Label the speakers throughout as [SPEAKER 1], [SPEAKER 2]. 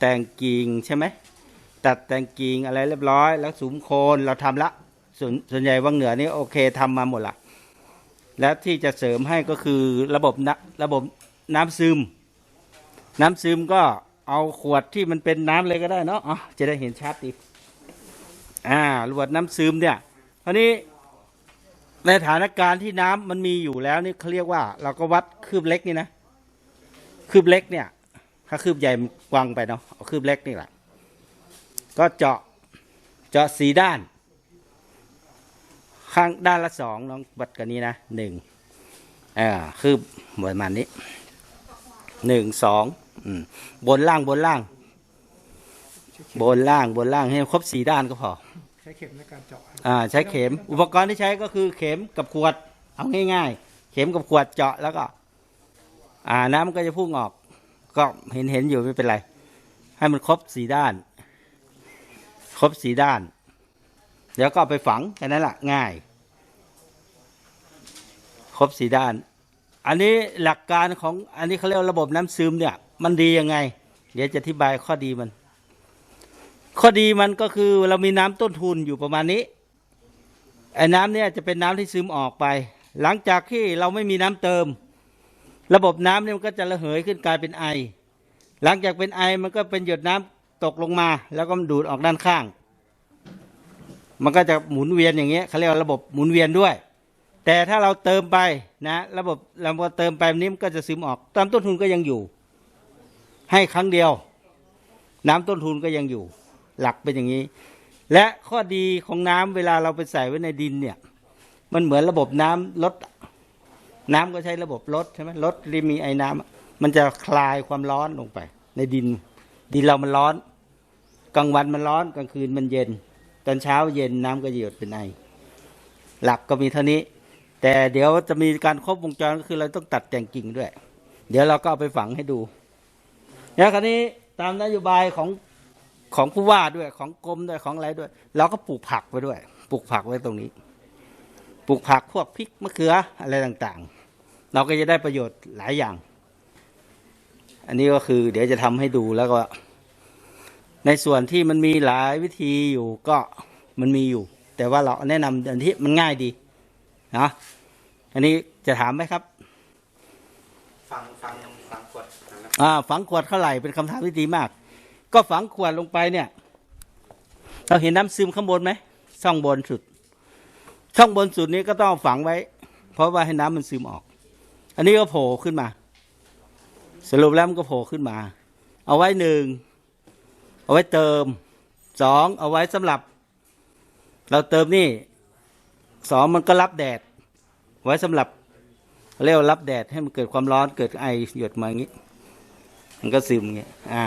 [SPEAKER 1] แต่งกิ่งใช่ไหมตัดแต่งกิ่งอะไรเรียบร้อย แล้วสุมโคนเราทำละส่วนส่วนใหญ่วังเหนือนี่โอเคทำมาหมดละแล้วที่จะเสริมให้ก็คือระบบน้ำระบบน้ำซึม น้ำซึมก็เอาขวดที่มันเป็นน้ำเลยก็ได้เนาะอ๋อจะได้เห็นชัดดีอ่าระบบน้ำซึมเนี่ยคราวนี้ในสถานการณ์ที่น้ำมันมีอยู่แล้วนี่เขาเรียกว่า เราก็วัดคืบเล็กนี่นะคืบเล็กเนี่ย ถ้าคืบใหญ่มันกว้างไปเนาะเอาคืบเล็กนี่แหละก็เจาะเจาะสีด้าน ข้างด้านละสองน้องวัดกันนี้นะหนึ่งอ่าคืบประมาณนี้หนึ่งสองอืมบนล่างบนล่าง บนล่างบนล่างให้ครบสีด้านก็พอ
[SPEAKER 2] ใช้เข็มในการเจาะ
[SPEAKER 1] อ่าใช้เข็มอุปกรณ์ที่ใช้ก็คือเข็มกับขวด เอาง่ายๆ เข็มกับขวดเจาะแล้วก็ อ่าน้ำมันก็จะพุ่งออก ก็เห็นเห็นอยู่ไม่เป็นไร ให้มันครบสีด้าน ครบสีด้าน เดี๋ยวก็ไปฝังแค่นั้นแหละง่าย ครบสีด้าน อันนี้หลักการของอันนี้เขาเรียกระบบน้ำซึมเนี่ย มันดียังไง เดี๋ยวจะอธิบายข้อดีมัน ข้อดีมันก็คือเรามีน้ำต้นทุนอยู่ประมาณนี้ไอ้น้ำเนี่ยจะเป็นน้ำที่ซึมออกไป หลังจากที่เราไม่มีน้ำเติม ระบบน้ำเนี่ยมันก็จะระเหยขึ้นกลายเป็นไอ หลังจากเป็นไอมันก็เป็นหยดน้ำตกลงมา แล้วก็ดูดออกด้านข้าง มันก็จะหมุนเวียนอย่างเงี้ยเขาเรียกว่าระบบหมุนเวียนด้วย แต่ถ้าเราเติมไปนะ ระบบเราพอเติมไปนี้มันก็จะซึมออกตามต้นทุนก็ยังอยู่ ให้ครั้งเดียว น้ำต้นทุนก็ยังอยู่ หลักเป็นอย่างนี้ และข้อดีของน้ำเวลาเราไปใส่ไว้ในดินเนี่ย มันเหมือนระบบน้ำลด น้ำก็ใช้ระบบลดใช่ไหมลดรีมีไอ้น้ำอะมันจะคลายความร้อนลงไป ในดิน ดินเรามันร้อน กลางวันมันร้อนกลางคืนมันเย็น ตอนเช้าเย็นน้ำก็หยดเป็นไอหลักก็มีเท่านี้ แต่เดี๋ยวจะมีการครบวงจรก็คือเราต้องตัดแต่งกิ่งด้วย เดี๋ยวเราก็เอาไปฝังให้ดูแล้วคราวนี้ตามนโยบายของของผู้ว่าด้วยของกรมด้วยของอะไรด้วย เราก็ปลูกผักไว้ด้วย ปลูกผักไว้ตรงนี้ ปลูกผักพวกพริกมะเขืออะไรต่างๆ เราก็จะได้ประโยชน์หลายอย่าง อันนี้ก็คือเดี๋ยวจะทำให้ดูแล้วก็ ในส่วนที่มันมีหลายวิธีอยู่ก็มันมีอยู่ แต่ว่าเราแนะนำอันที่มันง่ายดีนะอันนี้จะถามไหมครับ
[SPEAKER 3] ฟังฟังฟังกดนะครับ
[SPEAKER 1] อ่าฝังขวดเท่าไหร่เป็นคำถามที่ดีมาก ก็ฝังขวดลงไปเนี่ย เราเห็นน้ำซึมข้างบนไหมช่องบนสุด ช่องบนสุดนี้ก็ต้องฝังไว้ เพราะว่าให้น้ำมันซึมออก อันนี้ก็โผล่ขึ้นมา สรุปแล้วมันก็โผล่ขึ้นมา เอาไว้หนึ่งเอาไว้เติมสองเอาไว้สำหรับ เราเติมนี่สองมันก็รับแดด ไว้สำหรับเรียกว่ารับแดดให้มันเกิดความร้อนเกิดไอหยดมาอย่างนี้ มันก็ซึมเงี้ยอ่า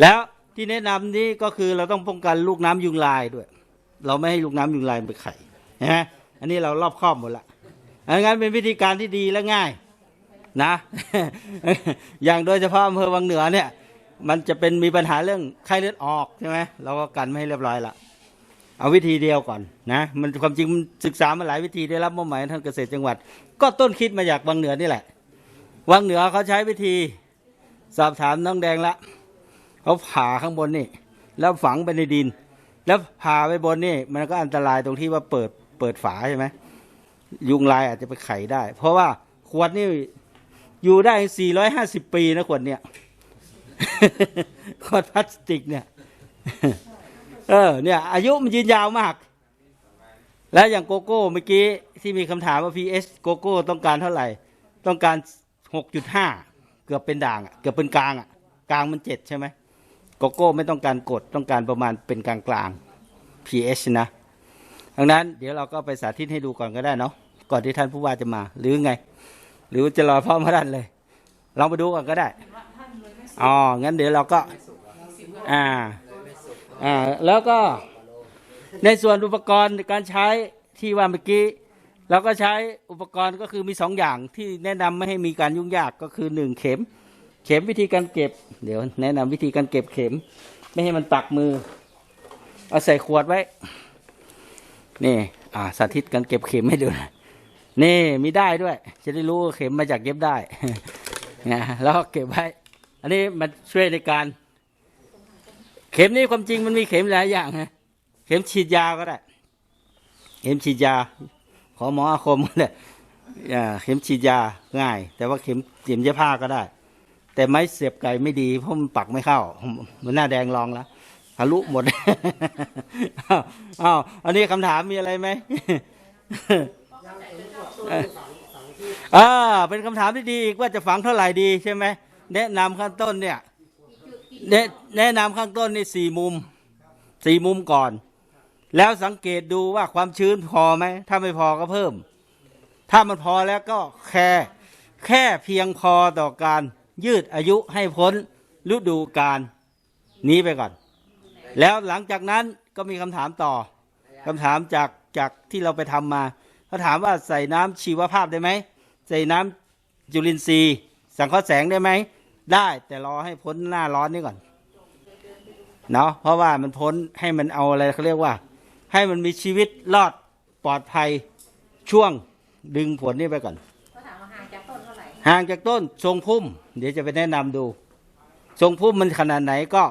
[SPEAKER 1] แล้วที่แนะนำนี้ก็คือเราต้องป้องกันลูกน้ำยุงลายด้วย เราไม่ให้ลูกน้ำยุงลายมันไปไข่นะฮะอันนี้เรารอบครอบหมดละอันนั้นเป็นวิธีการที่ดีและง่าย นะ อย่างโดยเฉพาะอำเภอวังเหนือเนี่ย มันจะเป็นมีปัญหาเรื่องไข้เลือดออกใช่ไหมเราก็กันไม่ให้เรียบร้อยละเอาวิธีเดียวก่อนนะ มันความจริงศึกษามาหลายวิธีได้รับมอบหมายท่านเกษตรจังหวัด ก็ต้นคิดมาจากวังเหนือนี่แหละ วังเหนือเขาใช้วิธีสอบถามน้องแดงละเขาผ่าข้างบนนี่ แล้วฝังไปในดิน แล้วผ่าไปบนนี่ มันก็อันตรายตรงที่ว่าเปิดเปิดฝาใช่ไหมยุงลายอาจจะไปไข่ได้ เพราะว่าขวดนี่ อยู่ได้ 450 ปีนะขวดเนี่ยขวดพลาสติกเนี่ย เออ เนี่ย อายุมันยืนยาวมาก แล้วอย่างโกโก้เมื่อกี้ที่มีคำถามว่า pH โกโก้ต้องการเท่าไหร่ ต้องการ 6.5 เกือบเป็นด่างอะเกือบเป็นกลางอะ กลางมันเจ็ดใช่ไหมโกโก้ไม่ต้องการกดต้องการประมาณเป็นกลางกลาง pH นะดังนั้นเดี๋ยวเราก็ไปสาธิตให้ดูก่อนก็ได้เนาะก่อนที่ท่านผู้ว่าจะมาหรือไง หรือจะรอพ่อมาท่านเลยลองไปดูก่อนก็ได้อ๋องั้นเดี๋ยวเราก็ อ่า อ่า แล้วก็ในส่วนอุปกรณ์การใช้ที่ว่าเมื่อกี้เราก็ใช้อุปกรณ์ก็คือมีสองอย่างที่แนะนำไม่ให้มีการยุ่งยากก็คือหนึ่งเข็ม เข็มวิธีการเก็บ เดี๋ยว แนะนำวิธีการเก็บเข็ม ไม่ให้มันตักมือ เอาใส่ขวดไว้ นี่ อ่า สาธิตการเก็บเข็มให้ดูนะ นี่มีได้ด้วย จะได้รู้เข็มมาจากเย็บได้นะแล้วเก็บไว้ อันนี้มันช่วยในการ เข็มนี่ความจริงมันมีเข็มหลายอย่างนะเข็มฉีดยาก็ได้ เข็มฉีดยา ขอหมออาคมก็ได้อ่าเข็มฉีดยาง่าย แต่ว่าเข็มเข็มเย็บผ้าก็ได้ แต่ไม้เสียบไก่ไม่ดีเพราะมันปักไม่เข้า มันหน้าแดงลองแล้วทะลุหมดอ้าวอ้าวอันนี้คำถามมีอะไรไหม อ่าเป็นคำถามที่ดีอีกว่าจะฝังเท่าไหร่ดีใช่ไหมแนะนำข้างต้นเนี่ยแนะแนะนำข้างต้นนี่สี่มุมสี่มุมก่อน แล้วสังเกตดูว่าความชื้นพอไหม ถ้าไม่พอก็เพิ่ม ถ้ามันพอแล้วก็แค่แค่เพียงพอต่อการยืดอายุให้พ้นฤดูกาลนี้ไปก่อน แล้วหลังจากนั้นก็มีคำถามต่อคำถามจากจากที่เราไปทำมา เขาถามว่าใส่น้ำชีวภาพได้ไหมใส่น้ำจุลินทรีย์ สังเคราะห์แสงได้ไหมได้แต่รอให้พ้นหน้าร้อนนี่ก่อนเนาะเพราะว่ามันพ้นให้มันเอาอะไรเขาเรียกว่า ให้มันมีชีวิตรอดปลอดภัยช่วงดึงผลนี่ไปก่อน
[SPEAKER 2] เขาถามว่าห่างจากต้นเท่าไหร่
[SPEAKER 1] ห่างจากต้นทรงพุ่ม เดี๋ยวจะไปแนะนำดู ทรงพุ่มมันขนาดไหนก็